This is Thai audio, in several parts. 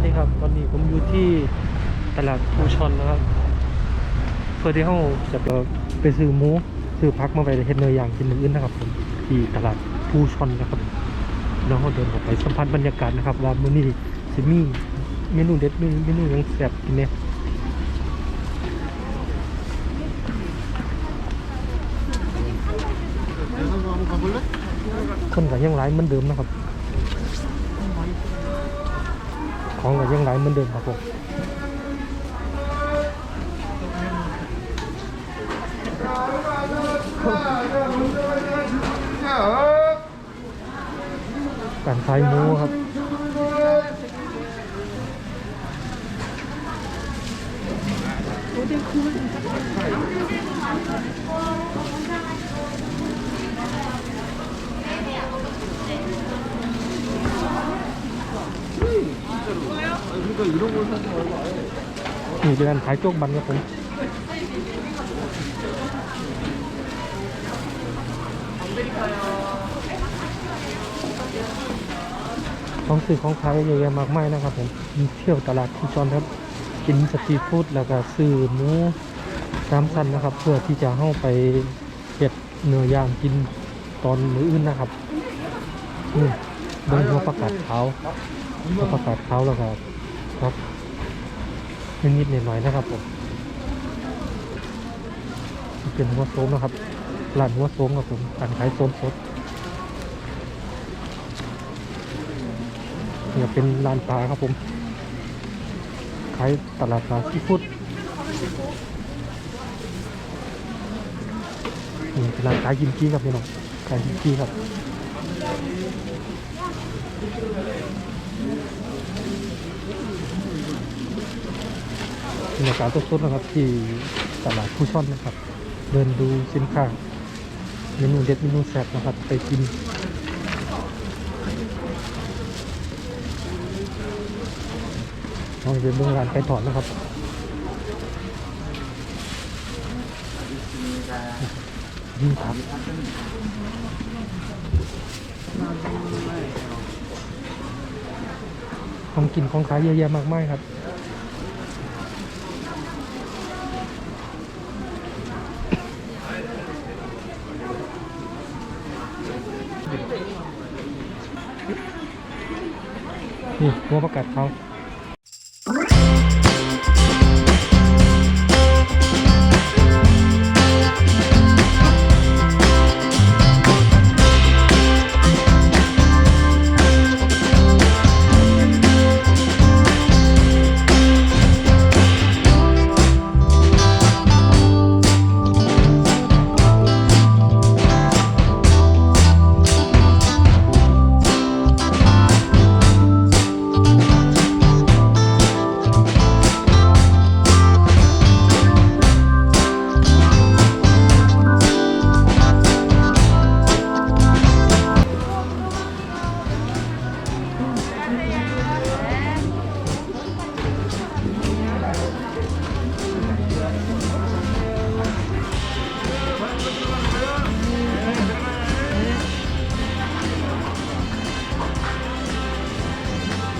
วัสดีครับวันนี้ผมอยู่ที่ตลาดภูชนนะครับเพื่อที่เขาจะไปซื้อหมูซื้อพักมาไปเฮ็ดเนื้อย่างกินอื่นนะครับผมที่ตลาดภูชนนะครับแล้วเราเดินออกไปสัมผัสบรรยากาศนะครับ ว่ามื้อนี้สิมีเมนูเด็ดเมนูยังแซ่บกินเนี่ยคนก็ยังหลายเหมือนเดิมนะครับ ของก็ยังไหลเหมือนเดิมครับผมการขายหมูครับโอ้เด็กคุณ นี่เป็นการขายโจ๊กบันครับผมของสื่อของขายเยอะแยะมากมายนะครับผมมีเที่ยวตลาดที่จอนครับ กินสตรีทฟู้ดแล้วก็ซื้อหมูสามสันนะครับ เพื่อที่จะเข้าไปเก็บเนื้อย่างกินตอนมื้ออื่นนะครับนี่เบนหัวประกาศเขาวหัวประกาศเขาแล้วก็ ครับนิดๆหน่อยๆนะครับผมเป็นหัวโซมนะครับร้านหัวโซมครับผมการขายโซมสดเนี่ยเป็นร้านปลาครับผมขายตลาดปลาซีฟู้ดนี่เป็นร้านขายกิมจิครับพี่น้องขายกิมจิครับ บรรยากาศสดๆนะครับ ที่ตลาดผู้ช่อนนะครับ เดินดูสินค้าเมนูเด็ดเมนูแซ่บนะครับ ไปกินลองเป็นเบื้องานไก่ทอดนะครับยิ่งครับ ของกินของขายเยอะแยะมากมายครับ นี่หัวประกาศเขา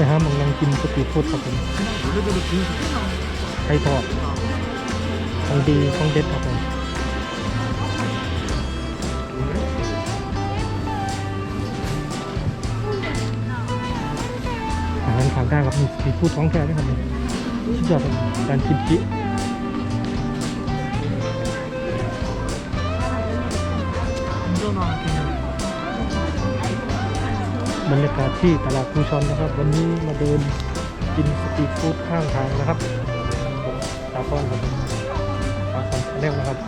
ไปหาหมองนั่งกินสตรีทฟู้ดครับผมไข่ทอดของดีของเด็ดครับผมอาหารทางได้ครับมีสตรีทฟู้ดท้องแท้ด้วยครับผมสุดยอดครับการกินจิ บรรยากาศที่ตลาดคูชอนนะครับ วันนี้มาเดินกินสตรีทฟู้ดข้างทางนะครับผมตาป้อนครับตาคอนแนลนะครับ